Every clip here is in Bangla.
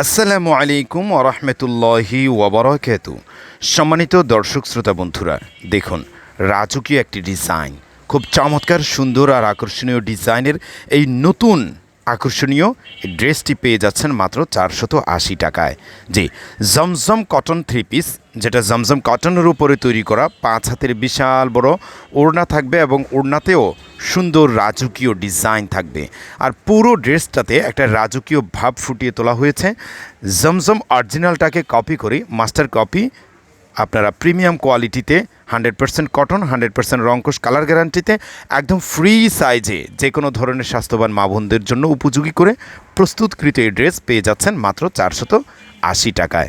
আসসালামু আলাইকুম ওরহমতুল্লাহি ওবরাকাত সম্মানিত দর্শক শ্রোতা বন্ধুরা, দেখুন, রাজকীয় একটি ডিজাইন খুব চমৎকার, সুন্দর আর আকর্ষণীয় ডিজাইনের এই নতুন আকর্ষণীয় ড্রেসটি পেয়ে যাচ্ছেন মাত্র চারশত আশি টাকায়। জি, জমজম কটন থ্রি পিস যেটা জমজম কটনের উপরে তৈরি করা, পাঁচ হাতের বিশাল বড় ওড়না থাকবে এবং ওড়নাতেও সুন্দর রাজকীয় ডিজাইন থাকবে। আর পুরো ড্রেসটাতে একটা রাজকীয় ভাব ফুটিয়ে তোলা হয়েছে। জমজম অরিজিনালটাকে কপি করে মাস্টার কপি আপনারা প্রিমিয়াম কোয়ালিটিতে hundred percent cotton hundred percent রঙ্কশ colour গ্যারান্টিতে একদম ফ্রি সাইজে যে কোনো ধরনের স্বাস্থ্যবান মা বোনদের জন্য উপযোগী করে প্রস্তুতকৃত এই ড্রেস পেয়ে যাচ্ছেন মাত্র চারশত আশি টাকায়।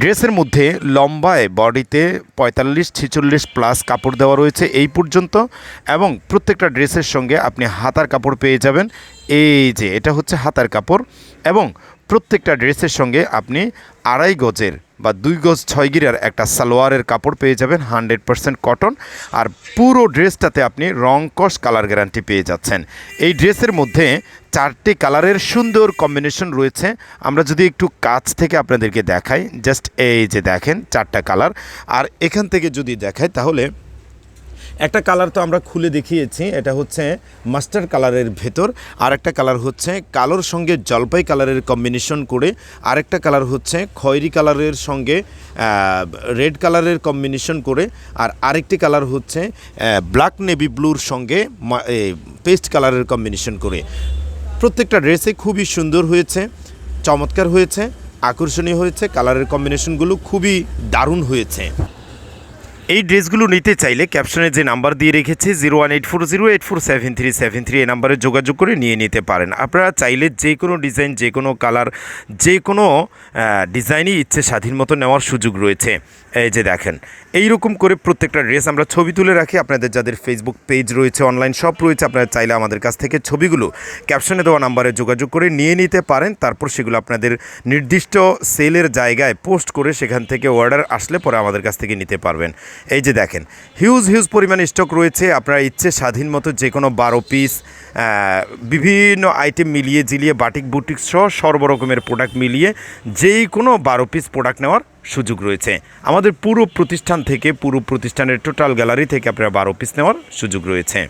ড্রেসের মধ্যে লম্বায় বডিতে পঁয়তাল্লিশ, ছেচল্লিশ প্লাস কাপড় দেওয়া রয়েছে এই পর্যন্ত এবং প্রত্যেকটা ড্রেসের সঙ্গে আপনি হাতার কাপড় পেয়ে যাবেন। এই যে, এটা হচ্ছে হাতার কাপড় এবং প্রত্যেকটা ড্রেসের সঙ্গে আপনি আড়াই গজের বা দুই গজ ছয় গিরার একটা সালোয়ারের কাপড় পেয়ে যাবেন, হান্ড্রেড পারসেন্ট কটন। আর পুরো ড্রেসটাতে আপনি রং কস কালার গ্যারান্টি পেয়ে যাচ্ছেন। এই ড্রেসের মধ্যে চারটি কালারের সুন্দর কম্বিনেশন রয়েছে। আমরা যদি একটু কাছ থেকে আপনাদেরকে দেখাই জাস্ট এই যে দেখেন, চারটা কালার। আর এখান থেকে যদি দেখাই তাহলে একটা কালার তো আমরা খুলে দেখিয়েছি, এটা হচ্ছে মাস্টার কালারের ভেতর। আর একটা কালার হচ্ছে কালোর সঙ্গে জলপাই কালারের কম্বিনেশন করে, আরেকটা কালার হচ্ছে খয়েরি কালারের সঙ্গে রেড কালারের কম্বিনেশন করে, আর আরেকটি কালার হচ্ছে ব্ল্যাক নেভি ব্লুর সঙ্গে পেস্ট কালারের কম্বিনেশন করে। প্রত্যেকটা ড্রেসে খুবই সুন্দর হয়েছে চমৎকার হয়েছে আকর্ষণীয় হয়েছে কালারের কম্বিনেশনগুলো খুবই দারুণ হয়েছে। এই ড্রেসগুলো নিতে চাইলে ক্যাপশনে যে নাম্বার দিয়ে রেখেছে zero one eight four zero eight four seven three seven three এই নাম্বারে যোগাযোগ করে নিয়ে নিতে পারেন। আপনারা চাইলে যে কোনো ডিজাইন যে কোনো কালার যে কোনো ডিজাইনই ইচ্ছে স্বাধীন মতো নেওয়ার সুযোগ রয়েছে। এই যে দেখেন এই রকম করে প্রত্যেকটা ড্রেস আমরা ছবি তুলে রাখি। আপনাদের যাদের ফেসবুক পেজ রয়েছে অনলাইন শপ রয়েছে, আপনারা চাইলে আমাদের কাছ থেকে ছবিগুলো ক্যাপশনে দেওয়া নাম্বারে যোগাযোগ করে নিয়ে নিতে পারেন। তারপর সেগুলো আপনাদের নির্দিষ্ট সেলের জায়গায় পোস্ট করে সেখান থেকে অর্ডার আসলে পরে আমাদের কাছ থেকে নিতে পারবেন। এই যে দেখেন হিউজ হিউজ পরিমাণ স্টক রয়েছে। আপনারা ইচ্ছে স্বাধীন মতো যে কোনো বারো পিস বিভিন্ন আইটেম মিলিয়ে জিলিয়ে বাটিক বুটিক সহ সর্বরকমের প্রোডাক্ট মিলিয়ে যেই কোনো বারো পিস প্রোডাক্ট নেওয়ার সুযোগ রয়েছে। আমাদের পুরো প্রতিষ্ঠান থেকে, পুরো প্রতিষ্ঠানের টোটাল গ্যালারি থেকে আপনারা বারো পিস নেওয়ার সুযোগ রয়েছে।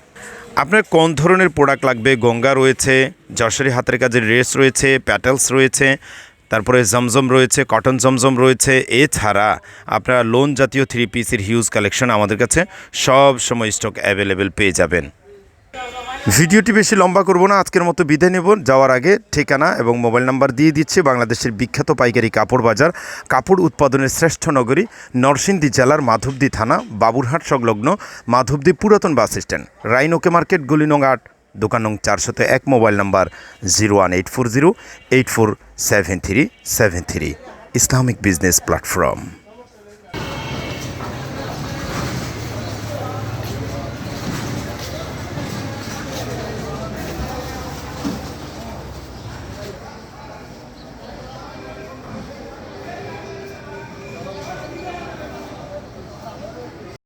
আপনার কোন ধরনের প্রোডাক্ট লাগবে? গঙ্গা রয়েছে যশোরী হাতের কাজের রেস রয়েছে প্যাটেলস রয়েছে তারপরে জমজম রয়েছে, কটন জমজম রয়েছে। এছাড়া আপনারা লোন জাতীয় থ্রি পিসের হিউজ কালেকশন আমাদের কাছে সব সময় স্টক অ্যাভেলেবেল পেয়ে যাবেন। ভিডিওটি বেশি লম্বা করব না, আজকের মতো বিদায় নেব। যাওয়ার আগে ঠিকানা এবং মোবাইল নাম্বার দিয়ে দিচ্ছি বাংলাদেশের বিখ্যাত পাইকারি কাপড় বাজার, কাপড় উৎপাদনের শ্রেষ্ঠ নগরী, নরসিংদী জেলার মাধবদী থানা, বাবুরহাট সংলগ্ন মাধবদী পুরাতন বাস স্ট্যান্ড রাইনোকে মার্কেট, গুলিনং আট। দোকান নং চারশোতে এক, mobile number zero one eight four zero, eight four seven three seven three. Islamic business platform.